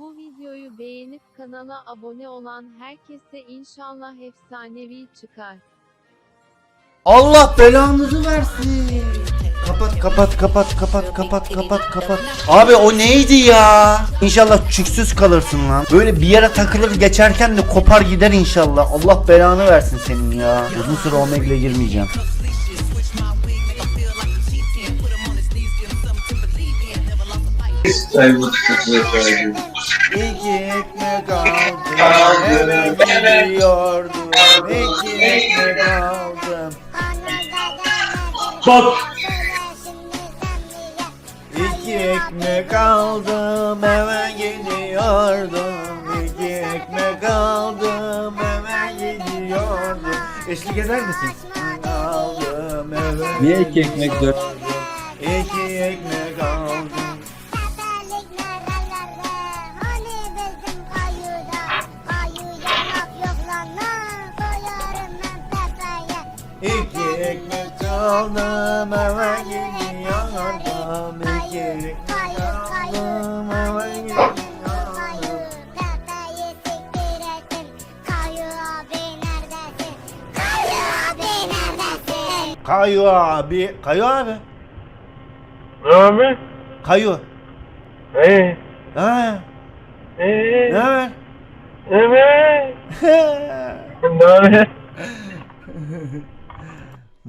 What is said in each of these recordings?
Bu videoyu beğenip kanala abone olan herkese inşallah efsanevi çıkar. Allah belanızı versin. Kapat kapat kapat kapat kapat kapat kapat. Abi o neydi ya? İnşallah çüksüz kalırsın lan. Böyle bir yere takılır geçerken de kopar gider inşallah. Allah belanı versin senin ya. Uzun süre Omegle'e girmeyeceğim. İki ekmek aldım, eve gidiyordum. İki ekmek aldım. Bak. İki ekmek aldım eve gidiyordum İki ekmek aldım eve gidiyordum Eşlik eder misin? Aldım eve Niye iki ekmek dört? İki ekmek aldım eve gidiyordum İki ekmek aldım eve gidiyordum Kayu abi Kayu abi Ne abi? Kayu Ee, Ha ee, ne haber? evet. Ne abi?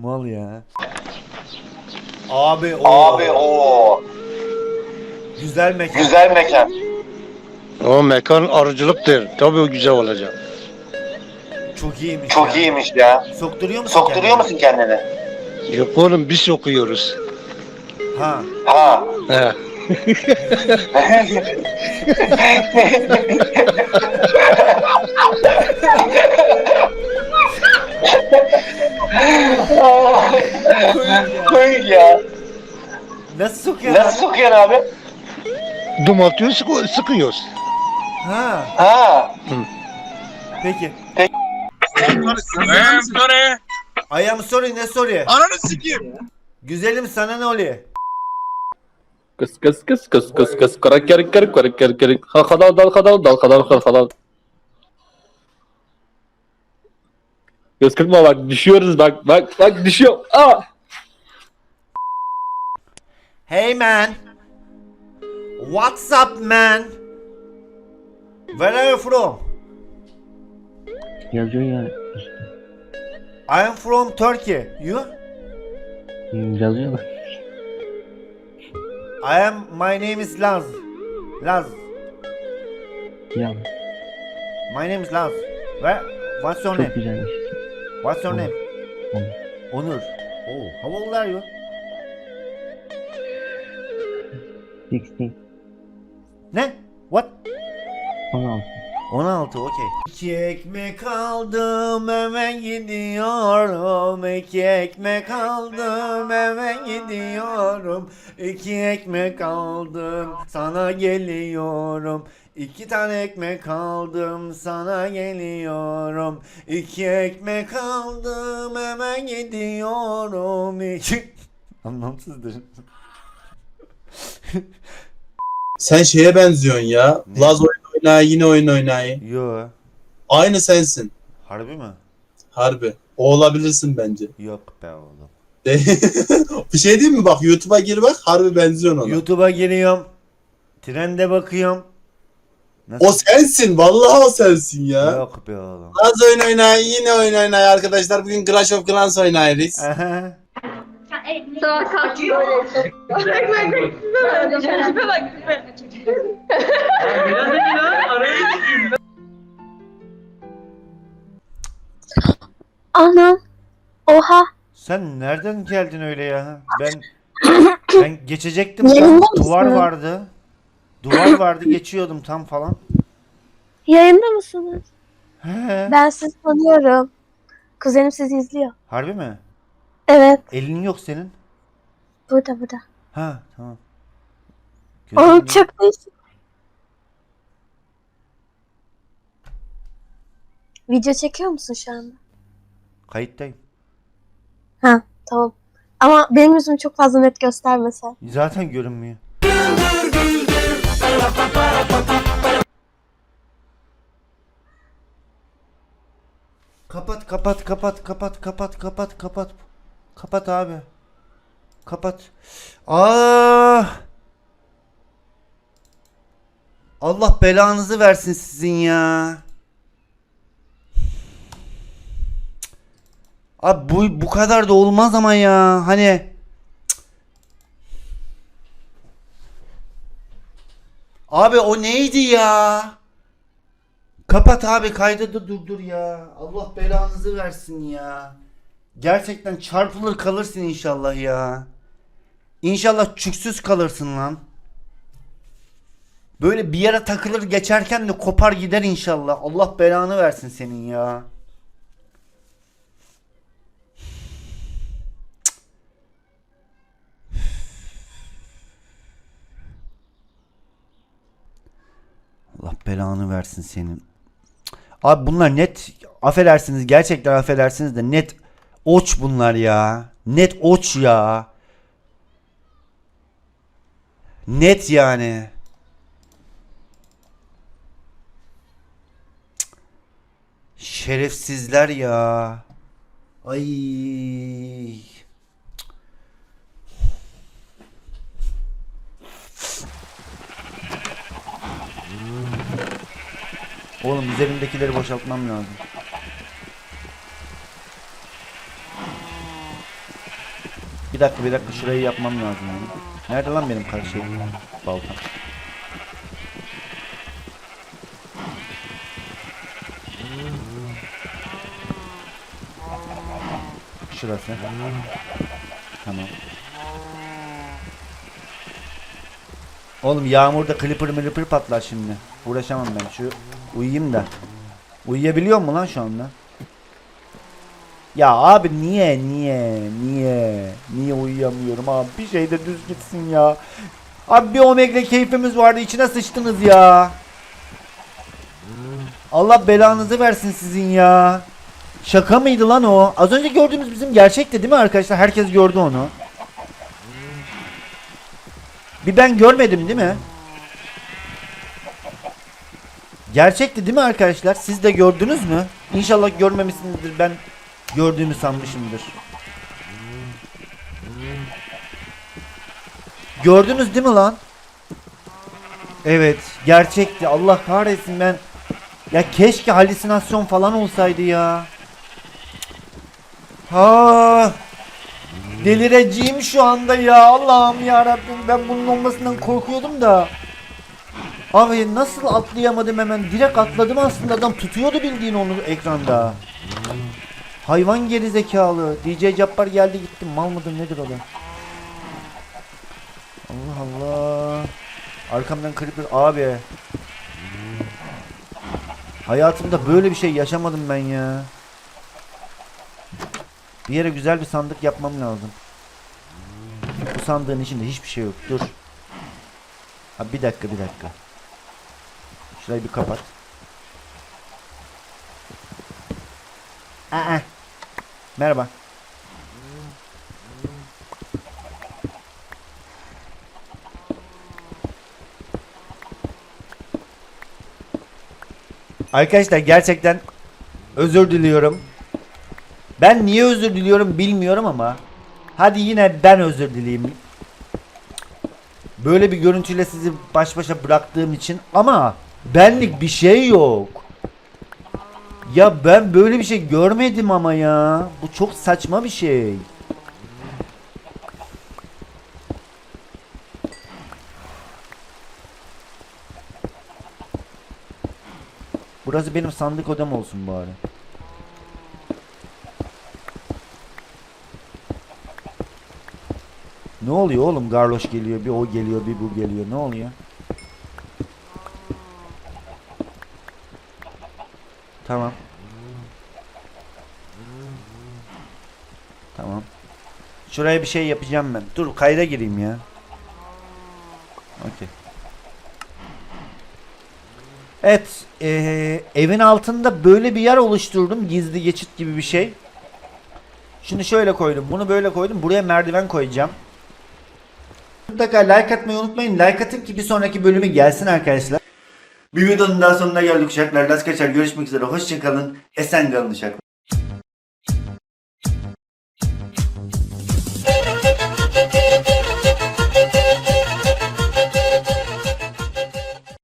Mal ya Abi o Abi o Güzel mekan güzel mekan. O mekan arıcılıktır. Tabii o güzel olacak. Çok iyiymiş Çok ya. iyiymiş ya. Sokturuyor musun Sokturuyor kendini? musun kendini? Yok oğlum biz okuyoruz. Ha Ha. He. Koyun ya. Nasıl sokuyor Nasıl sokuyorsun abi? Dum atıyoruz, sıkı- sıkıyoruz. Ha Ha. peki Eee sorry. I am sorry ne sorry Ananı sikeyim. Güzelim sana ne oluyor? Kıs kıs kıs kıs kıs kıs kara kar kar kar kar kar ha kadal dal kadal dal kadal kar kadal. Kıskırtma bak düşüyoruz bak bak bak düşüyor. Aa! Hey man What's up man? Where are you from? Yazıyor ya I am from Turkey. You? yazıyor da. I am my name is Laz. Laz. Ya My name is Laz. Where? What's your çok name? güzelmiş. What's your name? Onur. Onur. Oh, how old are you? 16, Ne? What? 16. 16 okey. İki ekmek aldım eve gidiyorum. İki ekmek aldım eve gidiyorum. İki ekmek aldım sana geliyorum. İki tane ekmek aldım sana geliyorum. İki ekmek aldım eve gidiyorum. İki... Anlamsızdır. Sen şeye benziyorsun ya. Ne? Oynay yine oyun oynay. Yo. Aynı sensin. Harbi mi? Harbi. O olabilirsin bence. Yok be oğlum. bir şey diyeyim mi bak YouTube'a gir bak harbi benziyorsun ona. YouTube'a giriyorum. Trende bakıyorum. Nasıl? O sensin vallahi o sensin ya. Yok be oğlum. Laz oyun oynay yine oyun oynay arkadaşlar. Bugün Clash of Clans oynarız. Aha. Sabah kalktım böyle. Bak bak bak. Tipe bak tipe. Anam. Oha. Sen nereden geldin öyle ya? Ben ben geçecektim. Yayında Duvar mısın? vardı. Duvar vardı geçiyordum tam falan. Yayında mısınız? He. Ben sizi tanıyorum. Kuzenim sizi izliyor. Harbi mi? Evet. Elin yok senin. Burada burada. Ha tamam. Gözün Oğlum çok değişik. Video çekiyor musun şu anda? Kayıttayım. Ha tamam. Ama benim yüzümü çok fazla net göstermesen. Zaten görünmüyor. Kapat kapat kapat kapat kapat kapat kapat abi. Kapat. Aa! Allah belanızı versin sizin ya. Abi bu bu kadar da olmaz ama ya. Hani Abi o neydi ya? Kapat abi kaydı da durdur ya. Allah belanızı versin ya. Gerçekten çarpılır kalırsın inşallah ya. İnşallah çüksüz kalırsın lan. Böyle bir yere takılır geçerken de kopar gider inşallah. Allah belanı versin senin ya. Allah belanı versin senin. Abi bunlar net affedersiniz gerçekten affedersiniz de net oç bunlar ya. Net oç ya. Net yani. Şerefsizler ya. Ay. Oğlum üzerimdekileri boşaltmam lazım. Dakika bir dakika şurayı yapmam lazım yani. Nerede lan benim kar şey baltam? Şurası. Tamam. Oğlum yağmurda clipper milipper patlar şimdi. Uğraşamam ben. Şu uyuyayım da. Uyuyabiliyor mu lan şu anda? Ya abi niye niye niye niye uyuyamıyorum abi bir şey de düz gitsin ya. Abi bir omega keyfimiz vardı içine sıçtınız ya. Allah belanızı versin sizin ya. Şaka mıydı lan o? Az önce gördüğümüz bizim gerçekti değil mi arkadaşlar? Herkes gördü onu. Bir ben görmedim değil mi? Gerçekti değil mi arkadaşlar? Siz de gördünüz mü? İnşallah görmemişsinizdir. Ben gördüğümü sanmışımdır. Gördünüz değil mi lan? Evet, gerçekti. Allah kahretsin ben. Ya keşke halüsinasyon falan olsaydı ya. Ha. Delireceğim şu anda ya. Allah'ım ya Rabbim ben bunun olmasından korkuyordum da. Abi nasıl atlayamadım hemen? Direkt atladım aslında. Adam tutuyordu bildiğin onu ekranda. Hayvan geri zekalı. DJ Cabbar geldi gitti. Mal mıdır nedir o da? Allah Allah. Arkamdan creeper abi. Hayatımda böyle bir şey yaşamadım ben ya. Bir yere güzel bir sandık yapmam lazım. Bu sandığın içinde hiçbir şey yok. Dur. Ha bir dakika bir dakika. Şurayı bir kapat. Aa. Merhaba. Arkadaşlar gerçekten özür diliyorum. Ben niye özür diliyorum bilmiyorum ama hadi yine ben özür dileyeyim. Böyle bir görüntüyle sizi baş başa bıraktığım için ama benlik bir şey yok. Ya ben böyle bir şey görmedim ama ya. Bu çok saçma bir şey. Burası benim sandık odam olsun bari. Ne oluyor oğlum? Garloş geliyor, bir o geliyor, bir bu geliyor. Ne oluyor? Tamam. Tamam. Şuraya bir şey yapacağım ben. Dur kayda gireyim ya. Okey. Evet, eee, evin altında böyle bir yer oluşturdum, gizli geçit gibi bir şey. Şunu şöyle koydum, bunu böyle koydum. Buraya merdiven koyacağım. Mutlaka like atmayı unutmayın. Like atın ki bir sonraki bölümü gelsin arkadaşlar. Bir videonun daha sonuna geldik uşaklar. Las kaçar görüşmek üzere. Hoşçakalın. Esen kalın uşaklar.